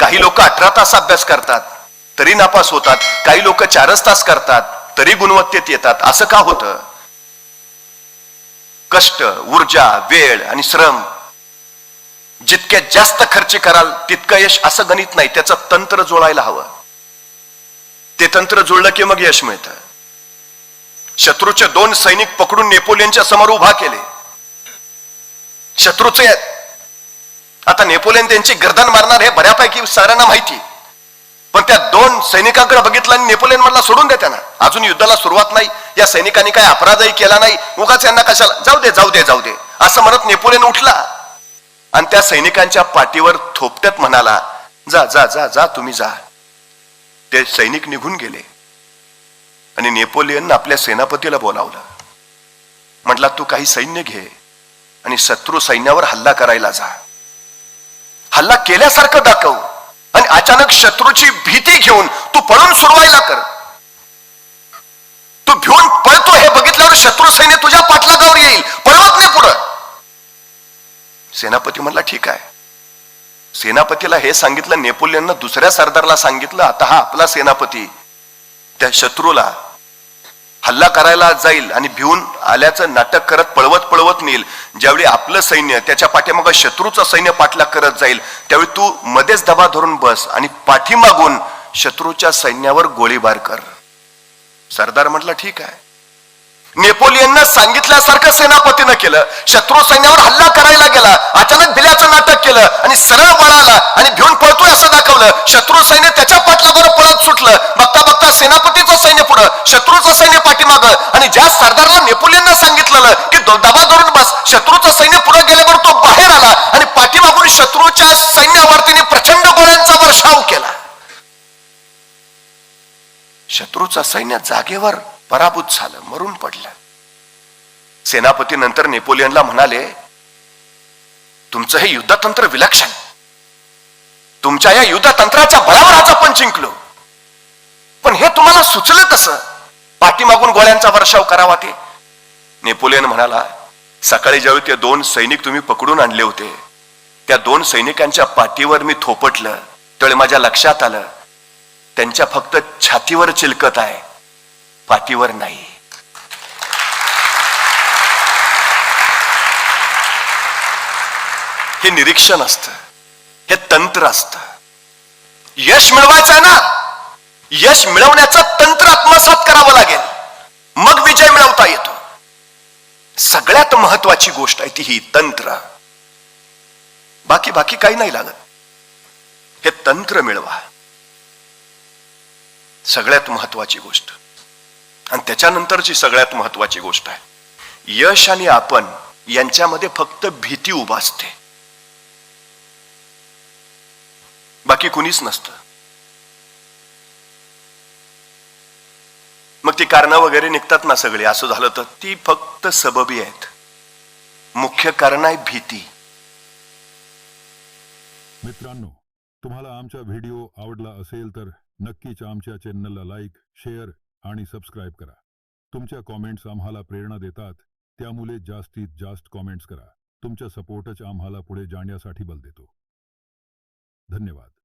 काही लोक अठरा तास अभ्यास करतात तरी नापास होतात काही लोक चारच तास करतात तरी गुणवत्तेत येतात. असं का होतं? कष्ट ऊर्जा वेळ आणि श्रम जितक्या जास्त खर्च कराल तितकं यश असं गणित नाही त्याचं तंत्र जुळायला हवं. ते तंत्र जुळलं की मग यश मिळतं. शत्रूचे दोन सैनिक पकडून नेपोलियनच्या समोर उभा केले. शत्रूचे आता नेपोलियन त्यांची गर्दन मारणार हे बऱ्यापैकी सगळ्यांना माहिती. पण त्या दोन सैनिकांकडे बघितलं आणि नेपोलियन म्हणला सोडून दे त्यांना. अजून युद्धाला सुरुवात नाही. या सैनिकांनी काय अपराधही केला नाही. उगाच यांना कशाला? जाऊ दे जाऊ दे जाऊ दे. असं म्हणत नेपोलियन उठला. आणि त्या सैनिकांच्या पाठीवर थोपट्यात म्हणाला जा जा जा जा तुम्ही जा. ते सैनिक निघून गेले. आणि नेपोलियन आपल्या सेनापतीला बोलावलं. म्हटला तू काही सैन्य घे आणि शत्रू सैन्यावर हल्ला करायला जा. हल्ला केल्यासारखं दाखव. आणि अचानक शत्रूची भीती घेऊन तू पळून सुरवायला कर. तू भिवून पळतो हे बघितल्यावर शत्रू सैन्य तुझ्या पाठलागावर येईल. पळवत नाही पुढं? सेनापती म्हणला ठीक आहे. सेनापतीला हे सांगितलं नेपोलियननं दुसऱ्या सरदारला सांगितलं आता हा आपला सेनापती. त्या शत्रूला हल्ला करायला जाईल आणि भिवून आल्याचं नाटक करत पळवत पळवत नेईल. ज्यावेळी आपलं सैन्य त्याच्या पाठीमागं शत्रूचं सैन्य पाठलाग करत जाईल त्यावेळी तू मध्येच दबा धरून बस आणि पाठीमागून शत्रूच्या सैन्यावर गोळीबार कर. सरदार म्हटलं ठीक आहे. नेपोलियननं सांगितल्यासारखं सेनापतीनं केलं. शत्रू सैन्यावर हल्ला करायला गेला अचानक भिल्याचं नाटक केलं आणि सरळ वळाला आणि भिवून पळतोय असं दाखवलं. शत्रू सैन्य त्याच्या सेनापतीचं सैन्य पुढं शत्रूचं सैन्य पाठीमागं. आणि ज्या सरदारला नेपोलियननं सांगितलेलं की दबा धरून बस शत्रूचं सैन्य पुढे गेल्यावर तो बाहेर आला आणि पाठीमागून शत्रूच्या सैन्यावर त्याने प्रचंड गोळ्यांचा वर्षाव केला. शत्रूचा सैन्य जागेवर पराभूत झालं मरून पडलं. सेनापती नंतर नेपोलियनला म्हणाले तुमचं हे युद्धतंत्र विलक्षण. तुमच्या या युद्धतंत्राच्या बळावर आज आपण जिंकलो. पण हे तुम्हाला सुचलं कसं? पाठीमागून गोळ्यांचा वर्षाव करावा ते. नेपोलियन म्हणाला सकाळी ज्यावेळी ते दोन सैनिक तुम्ही पकडून आणले होते त्या दोन सैनिकांच्या पाठीवर मी थोपटलं. त्यावेळी माझ्या लक्षात आलं त्यांच्या फक्त छातीवर चिलकत आहे पाठीवर नाही. हे निरीक्षण असतं. हे तंत्र असतं. यश मिळवायचं आहे ना? यश मिळवण्याचं तंत्र आत्मसात करावं लागेल. मग विजय मिळवता येतो. सगळ्यात महत्वाची गोष्ट आहे ती ही तंत्र. बाकी बाकी काही नाही लागत. हे तंत्र मिळवा. सगळ्यात महत्वाची गोष्ट. आणि त्याच्यानंतरची सगळ्यात महत्वाची गोष्ट आहे यश आणि आपण यांच्यामध्ये फक्त भीती उभासते. बाकी कुणीच नसतं. मग ती कारणं वगैरे निघतात ना सगळी. असं झालं तर ती फक्त सबबी आहेत. मुख्य कारण आहे भीती. मित्रांनो तुम्हाला आमचा व्हिडिओ आवडला असेल तर नक्कीच आमच्या चॅनलला लाईक शेअर आणि सबस्क्राईब करा. तुमच्या कॉमेंट्स आम्हाला प्रेरणा देतात. त्यामुळे जास्तीत जास्त कॉमेंट्स करा. तुमच्या सपोर्टच आम्हाला पुढे जाण्यासाठी बल देतो. धन्यवाद.